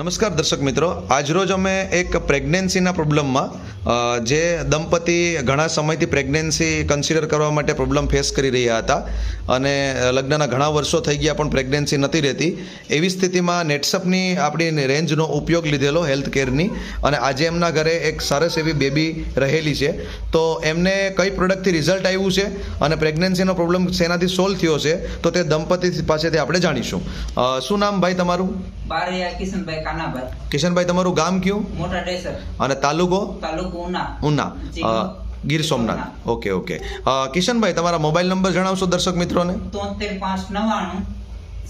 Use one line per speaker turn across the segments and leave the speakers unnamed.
નમસ્કાર દર્શક મિત્રો. આજરોજ અમે એક પ્રેગ્નન્સીના પ્રોબ્લેમમાં જે દંપતી ઘણા સમયથી પ્રેગ્નન્સી કન્સિડર કરવા માટે પ્રોબ્લેમ ફેસ કરી રહ્યા હતા અને લગ્નના ઘણા વર્ષો થઈ ગયા પણ પ્રેગ્નન્સી નથી રહેતી. એવી સ્થિતિમાં નેટસપની આપણી રેન્જનો ઉપયોગ લીધેલો હેલ્થ કેરની અને આજે એમના ઘરે એક સરસ એવી બેબી રહેલી છે. તો એમને કઈ પ્રોડક્ટથી રિઝલ્ટ આવ્યું છે અને પ્રેગ્નન્સીનો પ્રોબ્લેમ શેનાથી સોલ્વ થયો છે, તો તે દંપતી પાસેથી આપણે જાણીશું. શું નામ ભાઈ તમારું?
કિશનભાઈ કાનાભાઈ.
કિશનભાઈ તમારું ગામ કયું?
મોટા ડેસર.
અને તાલુકો?
તાલુકો ઉના.
ઉના. ગીર સોમનાથ. Okay okay. કિશનભાઈ તમારા મોબાઈલ નંબર જણાવશો દર્શક મિત્રોને?
તોતેર પાંચ નવ્વાણું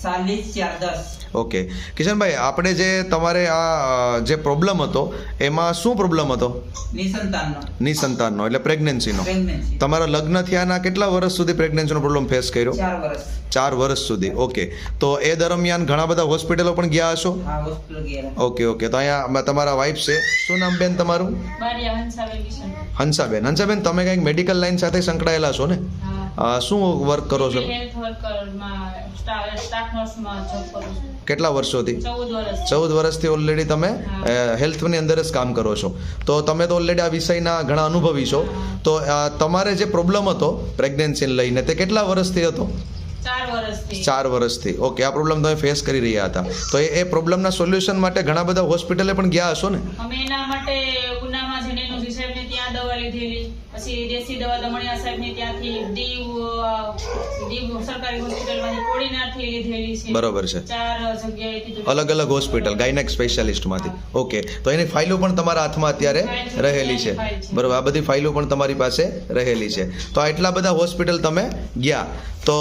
ચાલીસ ચાર દસ.
ઓકે. કિશનભાઈ આપણે જે તમારે આ જે પ્રોબ્લેમ હતો એમાં શું પ્રોબ્લેમ હતો?
નિસંતાનનો.
નિસંતાનનો એટલે પ્રેગ્નન્સીનો તમારા લગ્ન થયાના કેટલા વર્ષ સુધી પ્રેગ્નન્સીનો પ્રોબ્લેમ ફેસ કર્યો?
ચાર વર્ષ.
ચાર વર્ષ સુધી ઓકે. તો એ દરમિયાન ઘણા બધા હોસ્પિટલો પણ ગયા હશો?
આ હોસ્પિટલ ગયા.
Okay okay. તો અહીંયા તમારા વાઈફ છે. શું નામ બેન તમારું?
બારિયા હંસાબેન
હંસાબેન. હંસાબેન તમે કંઈક મેડિકલ લાઈન સાથે સંકળાયેલા છો ને?
હા.
શું વર્ક કરો છો? કેટલા વર્ષોથી?
ચૌદ વર્ષ
વર્ષથી ઓલરેડી તમે હેલ્થની અંદર જ કામ કરો છો. તો તમે તો ઓલરેડી આ વિષયના ઘણા અનુભવી છો. તો તમારે જે પ્રોબ્લેમ હતો પ્રેગ્નન્સીને લઈને તે કેટલા વર્ષથી હતો?
ચાર વર્ષથી.
ઓકે આ પ્રોબ્લેમ તમે ફેસ કરી રહ્યા હતા. તો એ એ પ્રોબ્લેમના સોલ્યુશન માટે ઘણા બધા હોસ્પિટલે પણ ગયા હશો ને?
અમે એના માટે ઉનામાં સાહેબ ને ત્યાં દવા લીધેલી પછી દેશી દવા દમણિયા સાહેબને ત્યાંથી દીવ દીવ સરકારી હોસ્પિટલમાંથી કોડીનારથી લીધેલી છે.
બરોબર છે.
ચાર જગ્યાએથી
અલગ અલગ હોસ્પિટલ ગાયનેક સ્પેશિયાલિસ્ટમાંથી. ઓકે તો એની ફાઇલો પણ તમારા હાથમાં અત્યારે રહેલી છે. બરોબર આ બધી ફાઇલો પણ તમારી પાસે રહેલી છે. તો આટલા બધા હોસ્પિટલ તમે ગયા. તો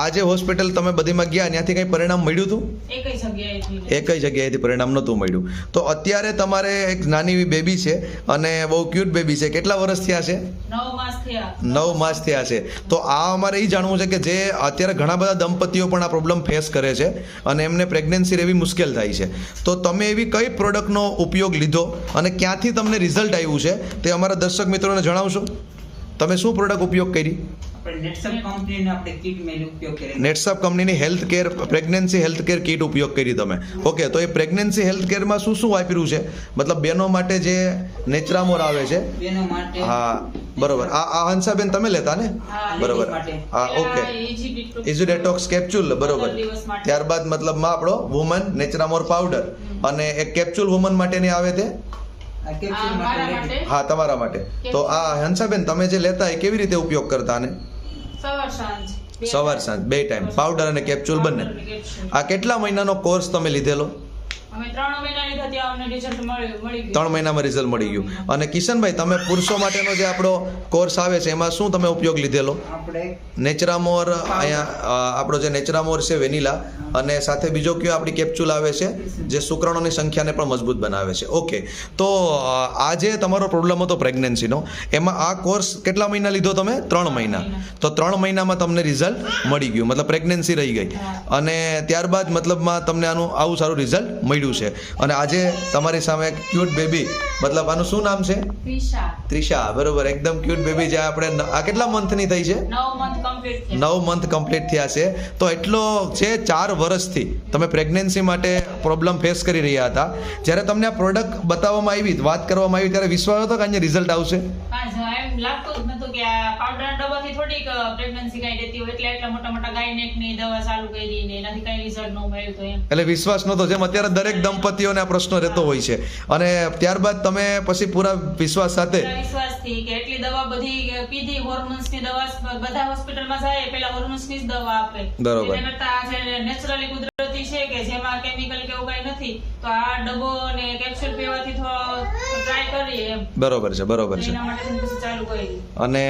આ જે હોસ્પિટલ તમે બધીમાં ગયા ત્યાંથી કંઈ પરિણામ મળ્યું હતું?
એક જગ્યાએથી
એ કઈ જગ્યાએથી પરિણામ નહોતું મળ્યું. તો અત્યારે તમારે એક નાની એવી બેબી છે અને બહુ ક્યુટ બેબી છે. કેટલા વર્ષ થયા છે?
નવ માસ થયા.
છે. તો આ અમારે એ જાણવું છે કે જે અત્યારે ઘણા બધા દંપતીઓ પણ આ પ્રોબ્લેમ ફેસ કરે છે અને એમને પ્રેગ્નન્સી રહેવી મુશ્કેલ થાય છે. તો તમે એવી કઈ પ્રોડક્ટનો ઉપયોગ લીધો અને ક્યાંથી તમને રિઝલ્ટ આવ્યું છે તે અમારા દર્શક મિત્રોને જણાવશો? તમે શું પ્રોડક્ટ ઉપયોગ કરી?
નેટસપ કંપનીનો આપણે કીટ મેલ ઉપયોગ કર્યો
નેટસપ કંપનીની health care pregnancy health care kit ઉપયોગ કરી તમે. ઓકે તો એ પ્રેગ્નન્સી હેલ્થ કેરમાં શું શું વાપર્યું છે? મતલબ બેનો માટે જે નેચરામોર આવે છે?
બેનો માટે
હા બરોબર. આ આ હંસાબેન તમે લેતા ને? બરોબર. હા ઓકે
ઇઝી
ડેટોક્સ કેપ્સ્યુલ બરોબર. ત્યારબાદ મતલબમાં આપણો વુમન નેચરામોર પાવડર અને એક કેપ્સ્યુલ વુમન માટેની આવે તે? હા તમારા માટે. તો આ હંસાબેન તમે જે લેતા એ કેવી રીતે ઉપયોગ કરતા આને?
સવાર સાંજ. બે
ટાઈમ પાવડર અને કેપ્સ્યુલ બંને. આ કેટલા મહિનાનો કોર્સ તમે લીધેલો?
અમે ત્રણ મહિના લીધા ત્યાં અમને રિઝલ્ટ મળ્યું મળી ગયું.
ત્રણ મહિનામાં રિઝલ્ટ મળી ગયું. અને કિશનભાઈ તમે પુરુષો માટેનો જે આપણો કોર્સ આવે છે એમાં શું તમે ઉપયોગ લીધેલો?
આપણે
નેચરામોર અહીંયા આપણો જે નેચરામોર છે વેનીલા અને સાથે બીજો કયો આપણી કેપ્સ્યુલ આવે છે જે શુક્રાણુની સંખ્યાને પણ મજબૂત બનાવે છે. ઓકે તો આ જે તમારો પ્રોબ્લેમ હતો પ્રેગ્નન્સીનો એમાં આ કોર્સ કેટલા મહિના લીધો તમે? ત્રણ મહિના. તો ત્રણ મહિનામાં તમને રિઝલ્ટ મળી ગયું. મતલબ પ્રેગ્નન્સી રહી ગઈ. અને ત્યારબાદ મતલબમાં તમને આનું આવું સારું રિઝલ્ટ મળ્યું. છે. અને આજે તમારી સામે એક ક્યુટ બેબી મતલબ આનું શું નામ છે?
ત્રિષા.
બરોબર એકદમ ક્યુટ બેબી જે આપણે આ કેટલા મંથની થઈ છે?
નવ મંથ કમ્પ્લીટ થયા.
છે. તો એટલો છે ચાર વર્ષથી તમે પ્રેગ્નન્સી માટે પ્રોબ્લેમ ફેસ કરી રહ્યા હતા. જ્યારે તમને આ પ્રોડક્ટ બતાવવામાં આવી વાત કરવામાં આવી ત્યારે વિશ્વાસ હતો કે અહીંયા રિઝલ્ટ આવશે?
હા જ એમ લાગતું જ નતું કે આ પાવડર ડબ્બાથી થોડીક પ્રેગ્નન્સી કઈ દેતી હોય. એટલે એટલા મોટા મોટા ગાયનેકની દવા ચાલુ કરી ને એનાથી કઈ રિઝલ્ટ ન મળ્યું તો એમ.
એટલે વિશ્વાસ નતો. જેમ અત્યારે દરેક દંપતીઓને આ પ્રશ્ન રહેતો હોય છે. અને ત્યારબાદ તમે પછી પૂરા વિશ્વાસ સાથે
વિશ્વાસથી કે એટલી દવા બધી પીધી હોર્મોન્સની દવા બધા હોસ્પિટલમાં જાય પહેલા હોર્મોન્સની જ દવા આપે.
બરોબર.
એના કરતા આ છે નેચરલી કુદરતી છે કે જેમાં કેમિકલ કે એવું કઈ નથી તો આ ડબ્બો અને કેપ્સ્યુલ પીવાથી થોડો ટ્રાય કરીએ એમ.
બરોબર છે બરોબર છે. અને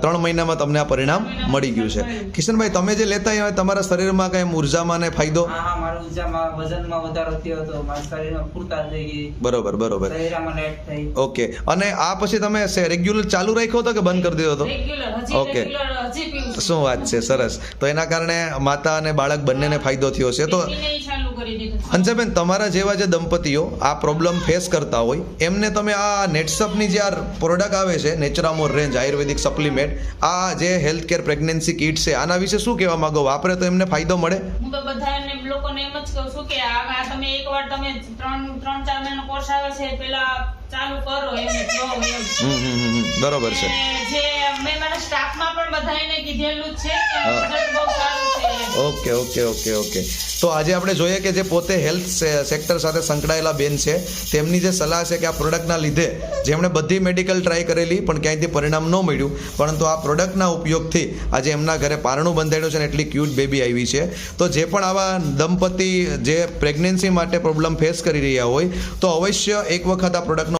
ત્રણ મહિનામાં તમને આ પરિણામ મળી ગયું છે. કિશનભાઈ તમે જે લેતા હોય તમારા શરીરમાં કઈ ઉર્જામાં ને ફાયદો?
મારું ઉર્જામાં વજનમાં વધારો થયો હતો મારા શરીરમાં પૂરતા થઈ ગઈ.
બરોબર બરોબર.
શરીરમાં લેટ થઈ.
ઓકે. અને આ પછી તમે રેગ્યુલર ચાલુ રાખ્યો હતો કે બંધ કરી દીધો હતો?
રેગ્યુલર હજી
Okay.
રેગ્યુલર હજી પીવું છું.
શું વાત છે સરસ. તો એના કારણે માતા અને બાળક બંનેને ફાયદો થયો છે. તો. અંજાબેન તમારા જેવા જે દંપતીઓ આ પ્રોબ્લેમ ફેસ કરતા હોય એમને તમે આ નેટસપની જે આ પ્રોડક્ટ આવે છે નેચરામોર રેન્જ આયુર્વેદિક સપ્લિમેન્ટ આ જે હેલ્થ કેર પ્રેગ્નન્સી કિટ છે આના વિશે શું કહેવા માંગો? વાપરે તો એમને ફાયદો મળે?
હું તો બધાને લોકોને એમ જ કહું છું કે આ તમે એકવાર તમે ત્રણ ત્રણ ચાર મહિનાનો કોર્સ આવે છે પેલા ચાલુ કરો એમ જો એમ.
બરોબર છે.
જે મેં મારા સ્ટાફમાં પણ બધાને કીધેલું છે કે બહુ સારું છે
ઓકે ઓકે ઓકે ઓકે. તો આજે આપણે જોઈએ કે જે પોતે હેલ્થ સેક્ટર સાથે સંકળાયેલા બેન છે તેમની જે સલાહ છે કે આ પ્રોડક્ટના લીધે જેમણે બધી મેડિકલ ટ્રાય કરેલી પણ ક્યાંયથી પરિણામ ન મળ્યું પરંતુ આ પ્રોડક્ટના ઉપયોગથી આજે એમના ઘરે પારણું બંધાયેલું છે ને એટલી ક્યુટ બેબી આવી છે. તો જે પણ આવા દંપતી જે પ્રેગ્નન્સી માટે પ્રોબ્લેમ ફેસ કરી રહ્યા હોય તો અવશ્ય એક વખત આ પ્રોડક્ટનો